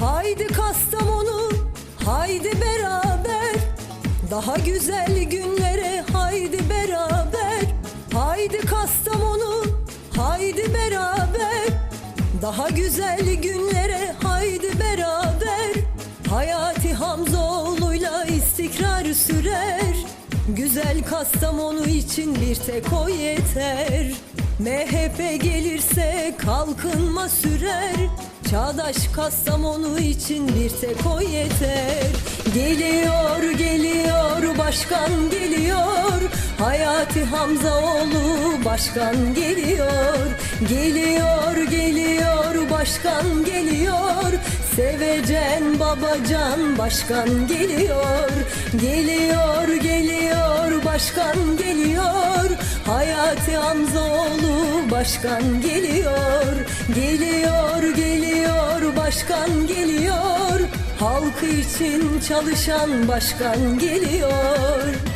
Haydi Kastamonu, haydi beraber. Daha güzel günlere haydi beraber. Haydi Kastamonu, haydi beraber. Daha güzel günlere haydi beraber. Hayati Hamzoğlu'yla istikrar sürer Güzel Kastamonu için bir tek o yeter. MHP gelirse kalkınma sürer. Çağdaş Kastamonu için bir tek o yeter. Geliyor geliyor başkan geliyor Hayati Hamzaoğlu başkan geliyor. Geliyor geliyor başkan geliyor. Sevecen babacan başkan geliyor. Geliyor geliyor başkan geliyor. Hayati Hamzoğlu başkan geliyor. Geliyor geliyor başkan geliyor. Halkı için çalışan başkan geliyor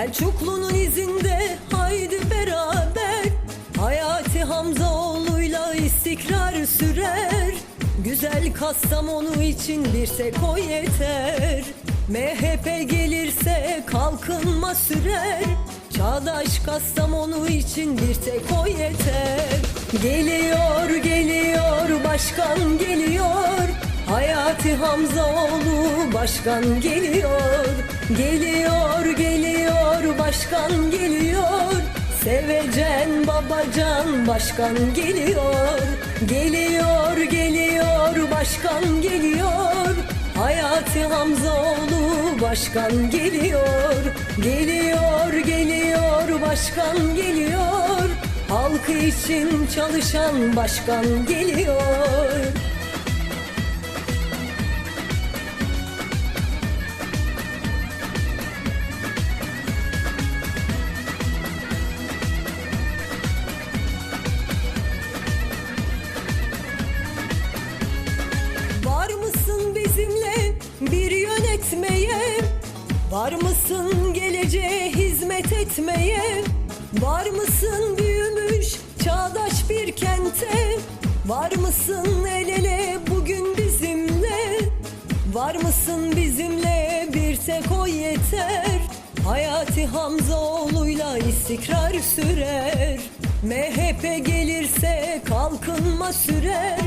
Selçuklu'nun izinde haydi beraber. Hayati Hamzaoğlu'yla istikrar sürer. Güzel Kastamonu için bir tek o yeter MHP gelirse kalkınma sürer. Çağdaş Kastamonu için bir tek o yeter. Geliyor geliyor başkan geliyor. Hayati Hamzaoğlu başkan geliyor Geliyor geliyor başkan geliyor. Sevecen babacan başkan geliyor. Geliyor geliyor başkan geliyor. Hayati Hamzaoğlu başkan geliyor. Geliyor geliyor başkan geliyor. Halkı için çalışan başkan geliyor Var mısın geleceğe hizmet etmeye? Var mısın büyümüş çağdaş bir kente? Var mısın el ele bugün bizimle? Var mısın bizimle bir tek o yeter Hayati Hamzaoğlu'yla istikrar sürer MHP gelirse kalkınma sürer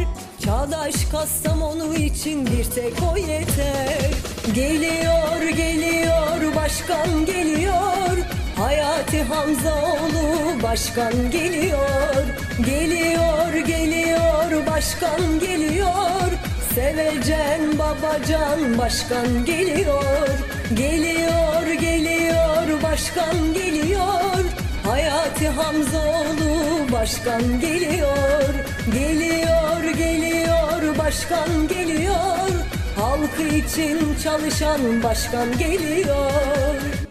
Çağdaş Kastamonu için bir tek o yeter. Geliyor geliyor başkan geliyor. Hayati Hamzaoğlu başkan geliyor. Geliyor geliyor başkan geliyor. Sevecen babacan başkan geliyor. Geliyor geliyor başkan geliyor. Hayati Hamzoğlu başkan geliyor Geliyor geliyor başkan geliyor. Halkı için çalışan başkan geliyor